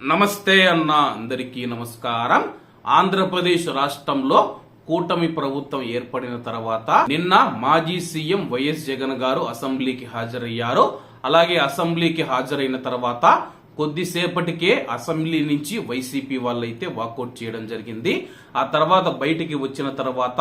నమస్తే అన్న అందరికీ నమస్కారం. ఆంధ్రప్రదేశ్ రాష్ట్రంలో కూటమి ప్రభుత్వం ఏర్పడిన తర్వాత నిన్న మాజీ సీఎం వైఎస్ జగన్ గారు అసెంబ్లీకి హాజరయ్యారు. అలాగే అసెంబ్లీకి హాజరైన తర్వాత కొద్దిసేపటికే అసెంబ్లీ నుంచి వైసీపీ వాళ్ళైతే వాకౌట్ చేయడం జరిగింది. ఆ తర్వాత బయటికి వచ్చిన తర్వాత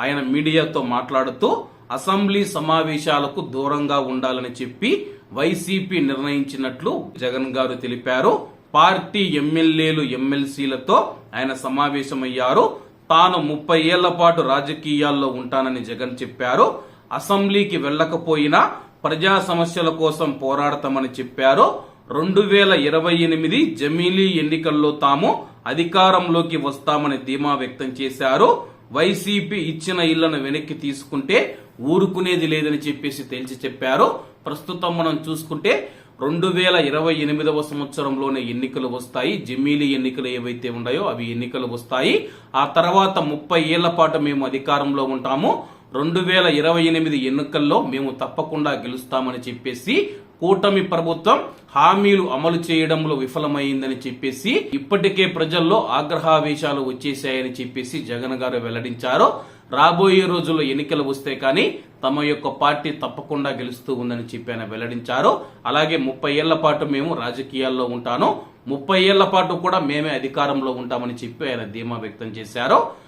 ఆయన మీడియాతో మాట్లాడుతూ అసెంబ్లీ సమావేశాలకు దూరంగా ఉండాలని చెప్పి వైసీపీ నిర్ణయించినట్లు జగన్ గారు తెలిపారు. పార్టీ ఎమ్మెల్యేలు ఎమ్మెల్సీలతో ఆయన సమావేశమయ్యారు. తాను ముప్పై ఏళ్ళ పాటు రాజకీయాల్లో ఉంటానని జగన్ చెప్పారు. అసెంబ్లీకి వెళ్ళకపోయినా ప్రజా సమస్యల కోసం పోరాడతామని చెప్పారు. రెండు వేల ఇరవై ఎనిమిది జమీలీ ఎన్నికల్లో తాము అధికారంలోకి వస్తామని ధీమా వ్యక్తం చేశారు. వైసీపీ ఇచ్చిన ఇళ్ళను వెనక్కి తీసుకుంటే ఊరుకునేది లేదని చెప్పేసి తేల్చి చెప్పారు. ప్రస్తుతం మనం చూసుకుంటే రెండు వేల ఇరవై ఎనిమిదవ సంవత్సరంలోనే ఎన్నికలు వస్తాయి. జమీలీ ఎన్నికలు ఏవైతే ఉన్నాయో అవి ఎన్నికలు వస్తాయి. ఆ తర్వాత ముప్పై ఏళ్ళ పాటు మేము అధికారంలో ఉంటాము. రెండు వేల ఇరవై ఎనిమిది ఎన్నికల్లో మేము తప్పకుండా గెలుస్తామని చెప్పేసి కూటమి ప్రభుత్వం హామీలు అమలు చేయడంలో విఫలమైందని చెప్పేసి ఇప్పటికే ప్రజల్లో ఆగ్రహావేశాలు వచ్చేసాయని చెప్పేసి జగన్ గారు వెల్లడించారు. రాబోయే రోజుల్లో ఎన్నికలు వస్తే కానీ తమ యొక్క పార్టీ తప్పకుండా గెలుస్తూ ఉందని చెప్పి ఆయన వెల్లడించారు. అలాగే ముప్పై ఏళ్ళ పాటు మేము రాజకీయాల్లో ఉంటాను. ముప్పై ఏళ్ళ పాటు కూడా మేమే అధికారంలో ఉంటామని చెప్పి ఆయన ధీమా వ్యక్తం చేశారు.